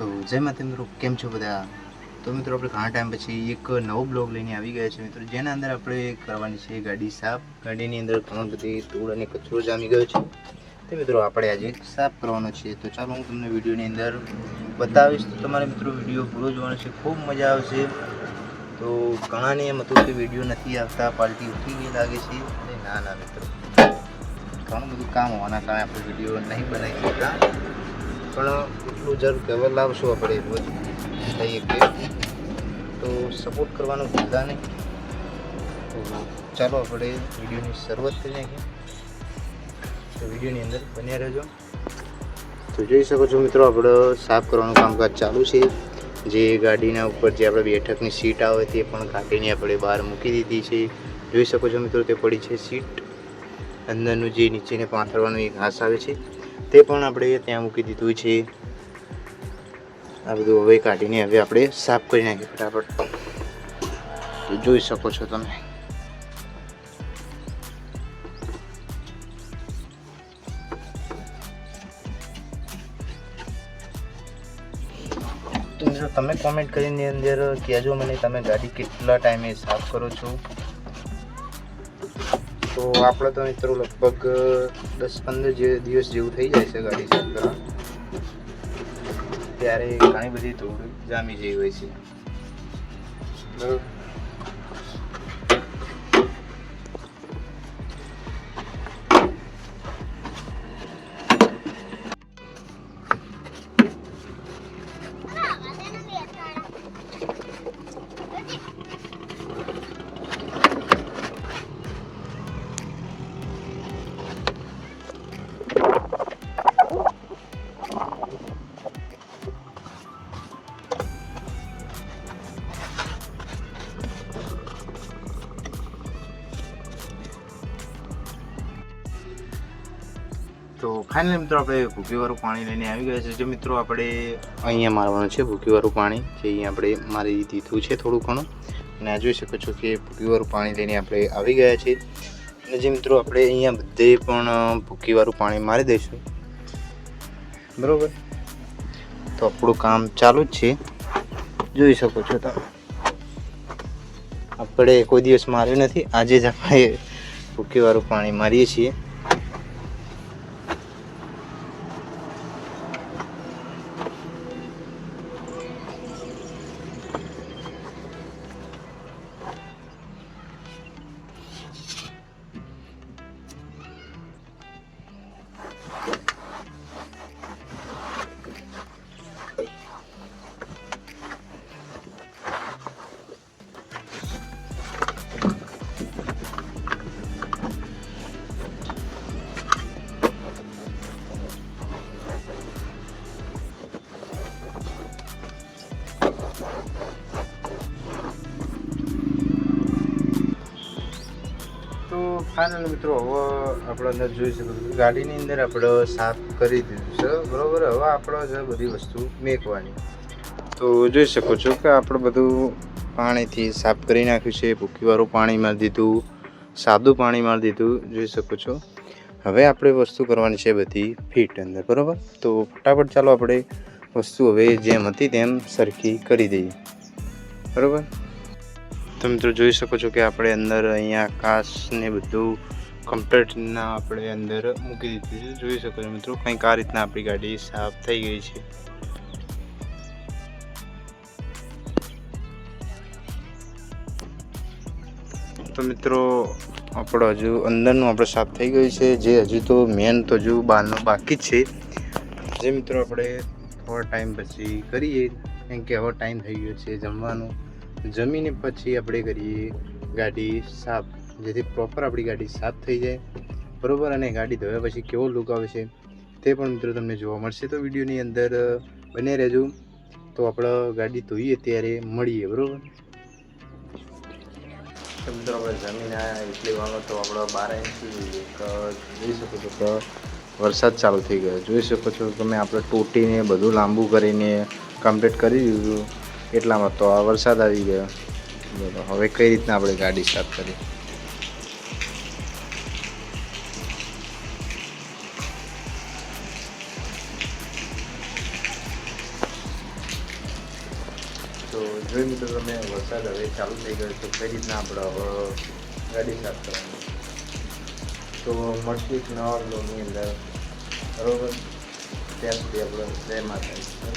તો જય માતા મિત્રો, કેમ છો બધા? તો મિત્રો આપણે ઘણા ટાઈમ પછી એક નવો બ્લોગ લઈને આવી ગયા છે મિત્રો, જેના અંદર આપણે કરવાની છે ગાડી સાફ. ગાડીની અંદર ઘણો બધી ધૂળ અને કચરો જામી ગયો છે. તે મિત્રો આપણે આજે સાફ કરવાનો છે. તો ચાલો હું તમને વિડીયોની અંદર બતાવીશ. તો તમારે મિત્રો વીડિયો પૂરો જોવાનો છે. ખૂબ મજા આવશે. તો ઘણાને એમ હતું કે વીડિયો નથી આવતા પાર્ટી ઉઠી ગઈ લાગે છે. અને ના ના મિત્રો. ઘણું બધું કામ હોવાના કારણે આપણે વીડિયો નહીં બનાવી શકતા. પણ એટલું જરૂર કહેવા લાવશું આપણે રોજ. થઈએ કે તો સપોર્ટ કરવાનું ભૂલતા નહીં. તો ચાલો આપણે વિડીયોની શરૂઆત કરી નાખીએ તો વિડીયોની અંદર બન્યા રહેજો. તો જોઈ શકો છો મિત્રો, આપણે સાફ કરવાનું કામકાજ ચાલુ છે. જે ગાડીના ઉપર જે આપણે બેઠકની સીટ આવે તે પણ કાઢીને આપણે બહાર મૂકી દીધી છે. જોઈ શકો છો મિત્રો, તે પડી છે સીટ. અંદરનું જે નીચેને પાથરવાનું એક ઘાસ આવે છે. તે પણ આપણે ત્યાં મૂકી દીધું છે. આ બધું હવે કાઢીને હવે આપણે સાફ કરી નાખીએ ફટાફટ. તો જોઈ શકો છો તમે. તો તમે કોમેન્ટ કરીને અંદર કહેજો મને તમે ગાડી કેટલા ટાઈમે સાફ કરો છો. તો આપણે તો મિત્રો લગભગ દસ પંદર દિવસ જેવું થઈ જાય છે ગાડી સાફ કરવા ત્યારે ઘણી બધી ધૂળ જામી જઈ હોય છે. બરોબર. તો ફાઇનલી મિત્રો, આપણે ભૂકીવાળું પાણી લઈને આવી ગયા છે જે મિત્રો, આપણે અહીંયા મારવાનું છે ભૂકીવાળું પાણી, જે અહીંયા આપણે મારી દીધું છે થોડું ઘણું. અને આ જોઈ શકો છો કે ભૂકીવાળું પાણી લઈને આપણે આવી ગયા છે અને જે મિત્રો, આપણે અહીંયા બધે પણ ભૂકીવાળું પાણી મારી દઈશું. બરાબર? તો આપણું કામ ચાલુ જ છે. જોઈ શકો છો તમે. આપણે કોઈ દિવસ માર્યું નથી. આજે જ આપણે ભૂકીવાળું પાણી મારીએ છીએ. તો ફાઇનલ મિત્રો, હવે આપણે અંદર જોઈ શકો છો ગાડીની અંદર આપણે સાફ કરી દીધું છે, બરાબર? હવે આપણે જે બધી વસ્તુ મેકવાની. તો જોઈ શકો છો કે આપણે બધું પાણીથી સાફ કરી નાખ્યું છે ભૂકીવાળું પાણી મારી દીધું, સાદું પાણી મારી દીધું, જોઈ શકો છો. હવે આપણે વસ્તુ કરવાની છે બધી ફિટ અંદર, બરાબર? તો ફટાફટ ચાલો આપણે વસ્તુ હવે જેમ હતી તેમ સરખી કરી દઈએ. બરાબર? તો મિત્રો જોઈ શકો છો કે આપણે અંદર અહીંયા કાચને બધું કમ્પ્લેટના આપણે અંદર મૂકી દીધું છે. જોઈ શકો છો મિત્રો કંઈક આ રીતના આપણી ગાડી સાફ થઈ ગઈ છે. તો મિત્રો આપણો હજુ અંદરનું આપણે સાફ થઈ ગયું છે. જે હજુ તો મેન તો હજુ બહારનું બાકી જ છે. જે મિત્રો આપણે થોડા ટાઈમ પછી કરીએ. કેમ કે હવે ટાઈમ થઈ ગયો છે જમવાનું. જમીને પછી આપણે કરીએ ગાડી સાફ. જેથી પ્રોપર આપણી ગાડી સાફ થઈ જાય. બરાબર? અને ગાડી ધોયા પછી કેવો લુક આવે છે તે પણ મિત્રો તમને જોવા મળશે. તો વિડીયોની અંદર બને રહેજો. તો આપણે ગાડી ધોઈએ ત્યારે મળીએ, બરાબર? તો મિત્રો આપણે જમીન એટલી વાળો તો આપણો બાર ઇંચથી એક જોઈ શકો છો. કે વરસાદ ચાલુ થઈ ગયો. જોઈ શકો છો તમે આપણે તૂટીને બધું લાંબુ કરીને કમ્પ્લીટ કરી દીધું. એટલામાં તો આ વરસાદ આવી ગયો. બોલો, હવે કઈ રીતના આપણે ગાડી સાફ કરી તો જોઈ મિત્રો તમે વરસાદ હવે ચાલુ થઈ ગયો તો કઈ રીતના આપણે ગાડી સાફ કરવાની? તો મળશે એક નવા બ્લોગની અંદર બરોબર ત્યાં સુધી આપણે જય માતાજી